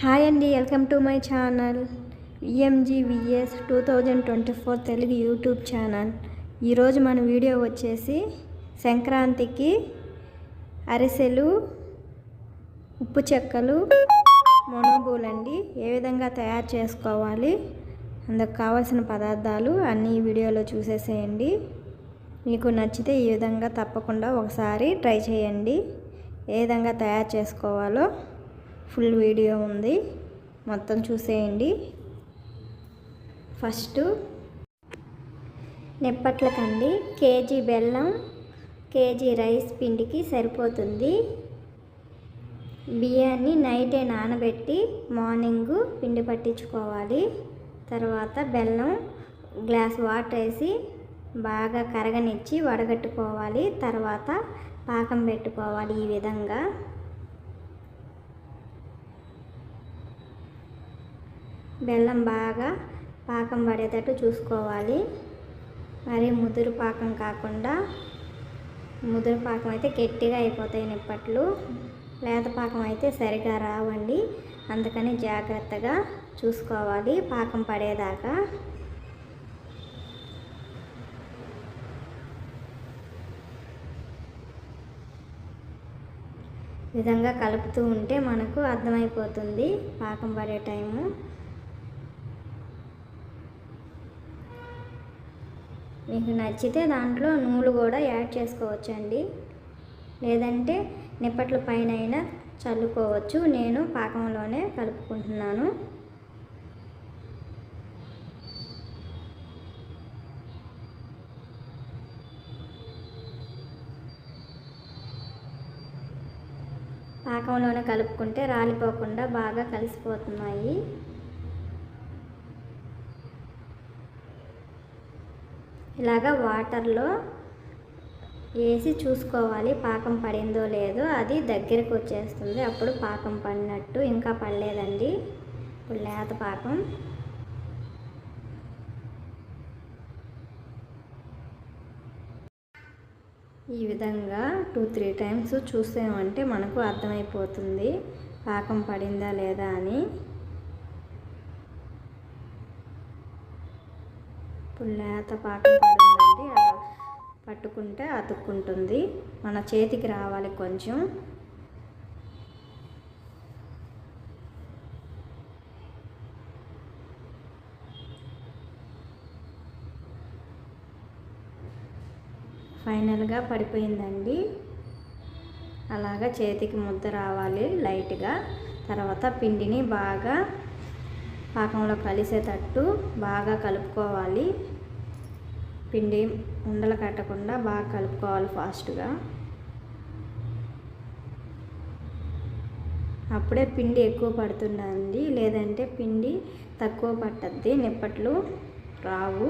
Hi అండి welcome to my channel. V M G V S two thousand twenty four Telugu YouTube channel. ఈరోజు మన video వచ్చేసి సంక్రాంతికి అరిసెలు ఉప్పు చెక్కలు మొనబూలండి ఏ విధంగా తయారు చేసుకోవాలి అందుకు కావాల్సిన పదార్థాలు అన్నీ ఈ వీడియోలో చూసేసేయండి. మీకు నచ్చితే ఈ విధంగా తప్పకుండా ఒకసారి ట్రై చేయండి. ఏ విధంగా తయారు చేసుకోవాలో ఫుల్ వీడియో ఉంది. మొత్తం చూసేయండి. ఫస్ట్ నిప్పట్లకండి. కేజీ బెల్లం కేజీ రైస్ పిండికి సరిపోతుంది. బియ్యాన్ని నైటే నానబెట్టి మార్నింగ్ పిండి పట్టించుకోవాలి. తర్వాత బెల్లం గ్లాస్ వాటర్ వేసి బాగా కరగనిచ్చి వడగట్టుకోవాలి. తర్వాత పాకం పెట్టుకోవాలి ఈ విధంగా. బెల్లం బాగా పాకం పడేటట్టు చూసుకోవాలి. మరి ముదురు పాకం కాకుండా ముదురు పాకం అయితే గట్టిగా అయిపోతాయి నిప్పట్లు లేత పాకం అయితే సరిగా రావండి. అందుకని జాగ్రత్తగా చూసుకోవాలి పాకం పడేదాకా. విధంగా కలుపుతూ ఉంటే మనకు అర్థమైపోతుంది పాకం పడే టైము. మీకు నచ్చితే దాంట్లో నూలు కూడా యాడ్ చేసుకోవచ్చండి. లేదంటే నిప్పట్ల పైన అయినా చల్లుకోవచ్చు. నేను పాకంలోనే కలుపుకుంటున్నాను. పాకంలోనే కలుపుకుంటే రాలిపోకుండా బాగా కలిసిపోతున్నాయి. ఇలాగా వాటర్లో వేసి చూసుకోవాలి. పాకం పడిందో లేదో అది దగ్గరికి వచ్చేస్తుంది. అప్పుడు పాకం పడినట్టు ఇంకా పడలేదండి. ఇప్పుడు లేత పాకం. ఈ విధంగా టూ త్రీ టైమ్స్ చూసామంటే మనకు అర్థమైపోతుంది. పాకం పడిందా లేదా అని. ఇప్పుడు లేత పాకం పడిందండి. పట్టుకుంటే అతుక్కుంటుంది. మన చేతికి రావాలి కొంచెం. ఫైనల్గా పడిపోయిందండి. అలాగా చేతికి ముద్ద రావాలి లైట్గా. తర్వాత పిండిని బాగా పాకంలో కలిసేటట్టు బాగా కలుపుకోవాలి. పిండి ఉండలు కట్టకుండా బాగా కలుపుకోవాలి ఫాస్ట్గా. అప్పుడే పిండి ఎక్కువ పడుతుందండి. లేదంటే పిండి తక్కువ పట్టద్ది నిప్పట్లు రావు.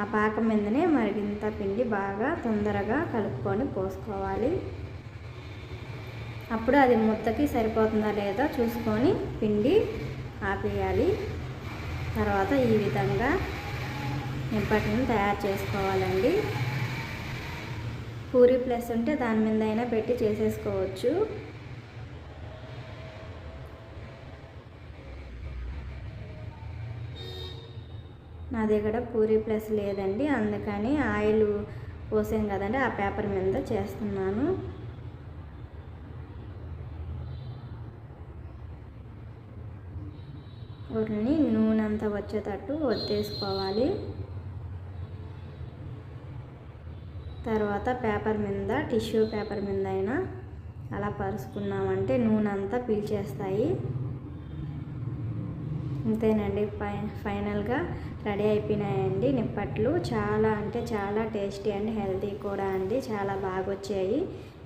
ఆ పాకం మీదనే మరిగింత పిండి బాగా తొందరగా కలుపుకొని పోసుకోవాలి. అప్పుడు అది ముద్దకి సరిపోతుందా లేదా చూసుకొని పిండి ఆపేయాలి. తర్వాత ఈ విధంగా నిప్పటిని తయారు చేసుకోవాలండి. పూరి ప్లస్ ఉంటే దాని మీద అయినా పెట్టి చేసేసుకోవచ్చు. నా దగ్గర పూరి ప్లస్ లేదండి. అందుకని ఆయిల్ పోసాం కదండి ఆ పేపర్ మీద చేస్తున్నాను. వాటిని నూనె అంతా వచ్చేటట్టు వత్తేసుకోవాలి తర్వాత పేపర్ మీద టిష్యూ పేపర్ మీద అయినా అలా పరుచుకున్నామంటే నూనె అంతా పీల్చేస్తాయి. అంతేనండి ఫై ఫైనల్గా రెడీ అయిపోయినాయండి నిప్పట్లు. చాలా అంటే చాలా టేస్టీ అండి హెల్తీ కూడా అండి చాలా బాగా వచ్చాయి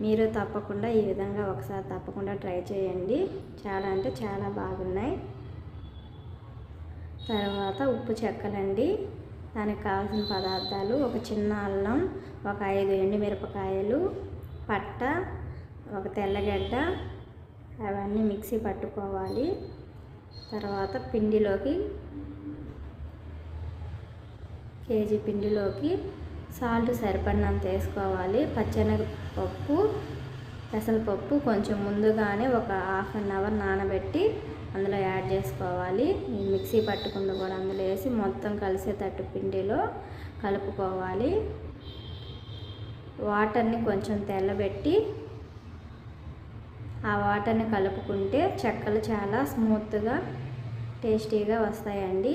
మీరు తప్పకుండా ఈ విధంగా ఒకసారి తప్పకుండా ట్రై చేయండి. చాలా అంటే చాలా బాగున్నాయి. తర్వాత ఉప్పు చెక్కలండి దానికి కావాల్సిన పదార్థాలు ఒక చిన్న అల్లం ఒక ఐదు ఎండుమిరపకాయలు పట్ట ఒక తెల్లగడ్డ అవన్నీ మిక్సీ పట్టుకోవాలి. తర్వాత పిండిలోకి కేజీ పిండిలోకి సాల్ట్ సరిపడినంత వేసుకోవాలి. పచ్చెనగపప్పు పెసరపప్పు కొంచెం ముందుగానే ఒక హాఫ్ అన్ అవర్ నానబెట్టి అందులో యాడ్ చేసుకోవాలి. మిక్సీ పట్టుకుంది కూడా అందులో వేసి మొత్తం కలిసేటట్టు పిండిలో కలుపుకోవాలి. వాటర్ని కొంచెం తెల్లబెట్టి ఆ వాటర్ని కలుపుకుంటే చెక్కలు చాలా స్మూత్గా టేస్టీగా వస్తాయండి.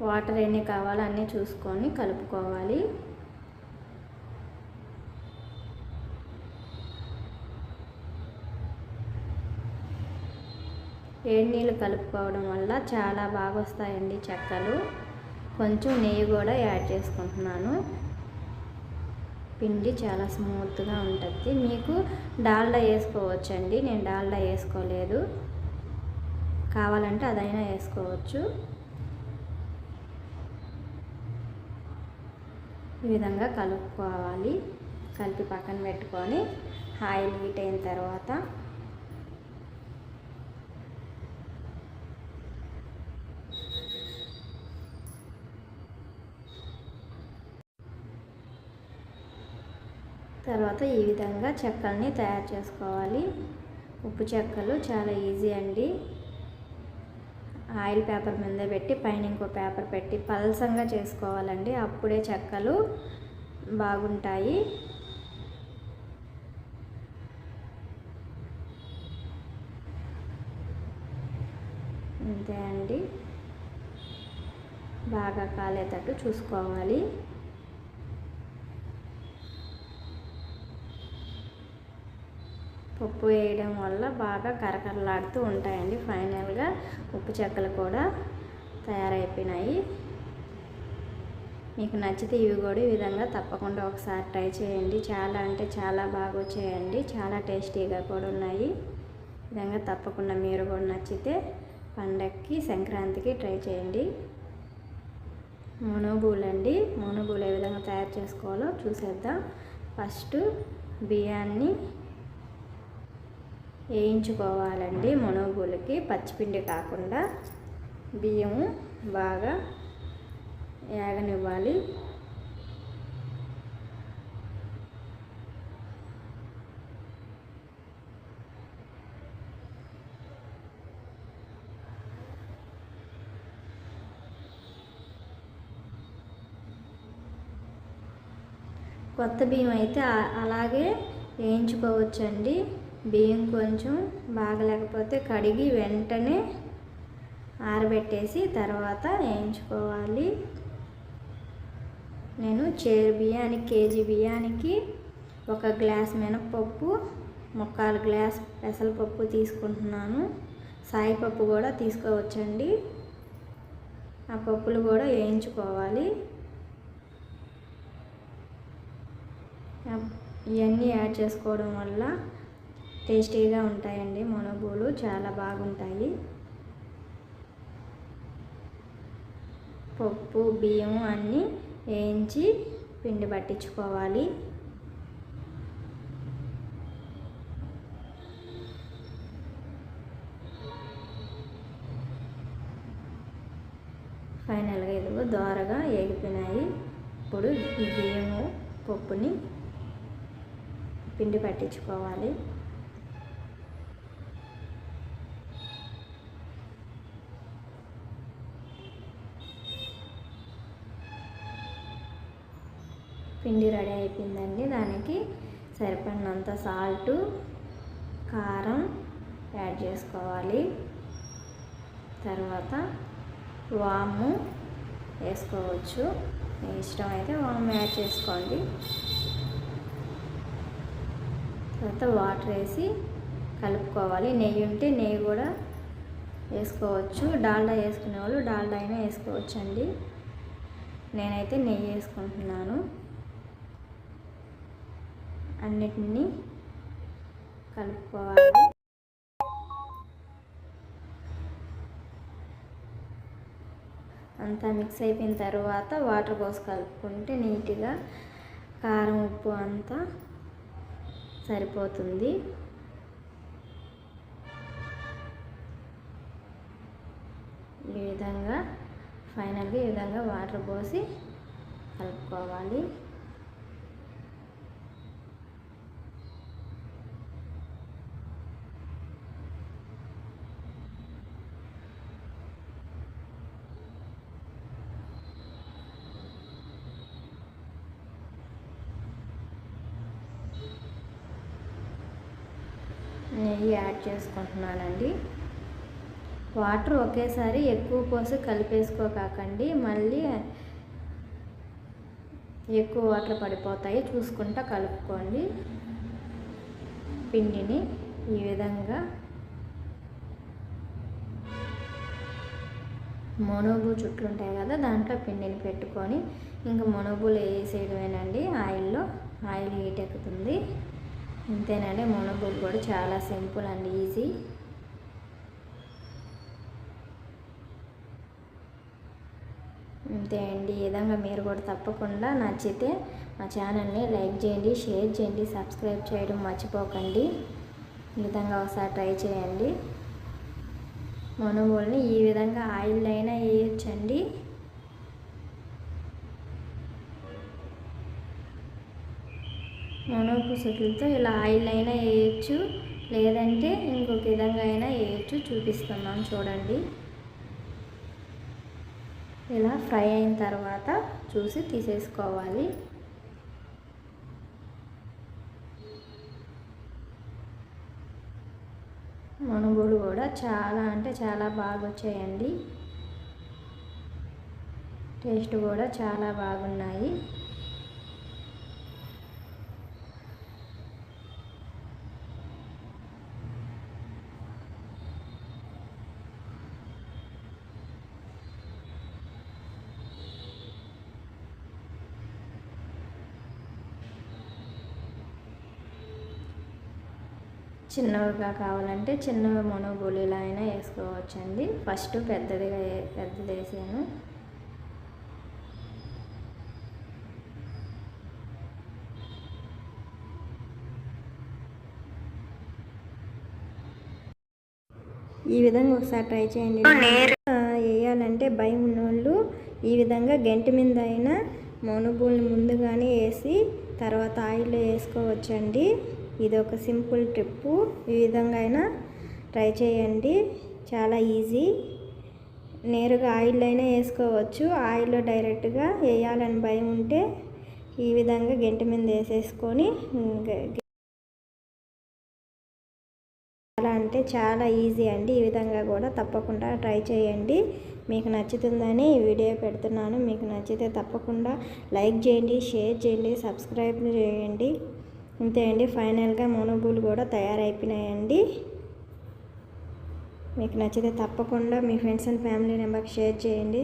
వాటర్ ఎన్ని కావాలో అన్నీ చూసుకొని కలుపుకోవాలి. వేడి నీళ్ళు కలుపుకోవడం వల్ల చాలా బాగా వస్తాయండి చెక్కలు. కొంచెం నెయ్యి కూడా యాడ్ చేసుకుంటున్నాను. పిండి చాలా స్మూత్గా ఉంటుంది. మీకు డాల్డా వేసుకోవచ్చండి. నేను డాల్డా వేసుకోలేదు. కావాలంటే అదైనా వేసుకోవచ్చు. ఈ విధంగా కలుపుకోవాలి. కలిపి పక్కన పెట్టుకొని ఆయిల్ హీట్ అయిన తర్వాత తర్వాత ఈ విధంగా చెక్కల్ని తయారు చేసుకోవాలి. ఉప్పు చెక్కలు చాలా ఈజీ అండి. ఆయిల్ పేపర్ మీద పెట్టి పైన ఇంకో పేపర్ పెట్టి పలసంగా చేసుకోవాలండి. అప్పుడే చెక్కలు బాగుంటాయి. అంతే అండి. బాగా కాలేటట్టు చూసుకోవాలి. పప్పు వేయడం వల్ల బాగా కరకరలాడుతూ ఉంటాయండి. ఫైనల్గా ఉప్పు చెక్కలు కూడా తయారైపోయినాయి. మీకు నచ్చితే ఇవి కూడా ఈ విధంగా తప్పకుండా ఒకసారి ట్రై చేయండి. చాలా అంటే చాలా బాగా వచ్చాయండి. చాలా టేస్టీగా కూడా ఉన్నాయి. విధంగా తప్పకుండా మీరు కూడా నచ్చితే పండక్కి సంక్రాంతికి ట్రై చేయండి. మునుగులు అండి. మునుగులు ఏ విధంగా తయారు చేసుకోవాలో చూసేద్దాం. ఫస్ట్ బియ్యాన్ని వేయించుకోవాలండి మునగులకి పచ్చిపిండి కాకుండా. బియ్యము బాగా వేగనివ్వాలి కొత్త బియ్యం అయితే అలాగే వేయించుకోవచ్చండి. బియ్యం కొంచెం బాగలేకపోతే కడిగి వెంటనే ఆరబెట్టేసి తర్వాత వేయించుకోవాలి. నేను చేరు బియ్యానికి కేజీ బియ్యానికి ఒక గ్లాస్ మినపప్పు ముక్కాలు గ్లాస్ పెసరపప్పు తీసుకుంటున్నాను. సాయిపప్పు కూడా తీసుకోవచ్చండి. ఆ పప్పులు కూడా వేయించుకోవాలి. ఇవన్నీ యాడ్ చేసుకోవడం వల్ల టేస్టీగా ఉంటాయండి మునగూలు చాలా బాగుంటాయి. పప్పు బియ్యం అన్నీ వేయించి పిండి పట్టించుకోవాలి. ఫైనల్గా ఇదిగో దోరగా ఏగిపోయినాయి. ఇప్పుడు ఈ బియ్యము పప్పుని పిండి పట్టించుకోవాలి. పిండి రెడీ అయిపోయిందండి. దానికి సరిపడినంత సాల్టు కారం యాడ్ చేసుకోవాలి. తర్వాత వాము వేసుకోవచ్చు. మీ ఇష్టం అయితే వాము యాడ్ చేసుకోండి. తర్వాత వాటర్ వేసి కలుపుకోవాలి. నెయ్యి ఉంటే నెయ్యి కూడా వేసుకోవచ్చు. డాల్డా వేసుకునే వాళ్ళు డాల్డా అయినా వేసుకోవచ్చు అండి నేనైతే నెయ్యి వేసుకుంటున్నాను. అన్నిటినీ కలుపుకోవాలి. అంతా మిక్స్ అయిపోయిన తర్వాత వాటర్ పోసి కలుపుకుంటే నీట్గా కారం ఉప్పు అంతా సరిపోతుంది. ఈ విధంగా ఫైనల్గా ఈ విధంగా వాటర్ పోసి కలుపుకోవాలి. నెయ్యి యాడ్ చేసుకుంటున్నానండి. వాటర్ ఒకేసారి ఎక్కువ పోసి కలిపేసుకోకండి మళ్ళీ ఎక్కువ వాటర్ పడిపోతాయి. చూసుకుంటా కలుపుకోండి. పిండిని ఈ విధంగా మొనోబు చుట్లు ఉంటాయి కదా దాంట్లో పిండిని పెట్టుకొని ఇంకా మొనోబులు వేసేయడమేనండి. ఆయిల్లో ఆయిల్ హీట్ ఎక్కుతుంది. అంతేనండి మొనోబులు కూడా చాలా సింపుల్ అండ్ ఈజీ. అంతే అండి ఈ విధంగా మీరు కూడా తప్పకుండా నచ్చితే మా ఛానల్ని లైక్ చేయండి షేర్ చేయండి సబ్స్క్రైబ్ చేయడం మర్చిపోకండి. ఈ విధంగా ఒకసారి ట్రై చేయండి. మనుగోల్ని ఈ విధంగా ఆయిల్ అయినా వేయచ్చండి. మనోపు సుట్లతో ఇలా ఆయిల్ అయినా వేయచ్చు లేదంటే ఇంకొక విధంగా అయినా వేయచ్చు. చూపిస్తున్నాను చూడండి. ఇలా ఫ్రై అయిన తర్వాత చూసి తీసేసుకోవాలి. మనుగులు కూడా చాలా అంటే చాలా బాగా వచ్చాయండి. టేస్ట్ కూడా చాలా బాగున్నాయి. చిన్నవిగా కావాలంటే చిన్నవి మొనగోలీలా అయినా వేసుకోవచ్చండి. ఫస్ట్ పెద్దదిగా పెద్దది వేసాను. ఈ విధంగా ఒకసారి ట్రై చేయండి. వేయాలంటే భయం ఉన్నోళ్ళు ఈ విధంగా గంటి మీద అయినా మనుబుల్ని ముందుగానే వేసి తర్వాత ఆయిల్లో వేసుకోవచ్చండి. ఇది ఒక సింపుల్ ట్రిప్పు. ఈ విధంగా అయినా ట్రై చేయండి. చాలా ఈజీ. నేరుగా ఆయిల్ అయినా వేసుకోవచ్చు. ఆయిల్లో డైరెక్ట్గా వేయాలని భయం ఉంటే ఈ విధంగా గంట మీద వేసేసుకొని చాలా అంటే చాలా ఈజీ అండి. ఈ విధంగా కూడా తప్పకుండా ట్రై చేయండి. మీకు నచ్చుతుందని ఈ వీడియో పెడుతున్నాను. మీకు నచ్చితే తప్పకుండా లైక్ చేయండి షేర్ చేయండి సబ్స్క్రైబ్ చేయండి. అంతే అండి. ఫైనల్గా మోనోబూలు కూడా తయారైపోయినాయండి. మీకు నచ్చితే తప్పకుండా మీ ఫ్రెండ్స్ అండ్ ఫ్యామిలీ మెంబర్కి షేర్ చేయండి.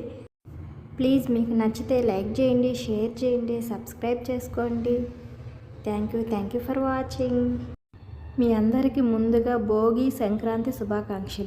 ప్లీజ్ మీకు నచ్చితే లైక్ చేయండి షేర్ చేయండి సబ్స్క్రైబ్ చేసుకోండి. Thank you thank you for watching. మీ అందరికీ ముందుగా భోగి సంక్రాంతి శుభాకాంక్షలు.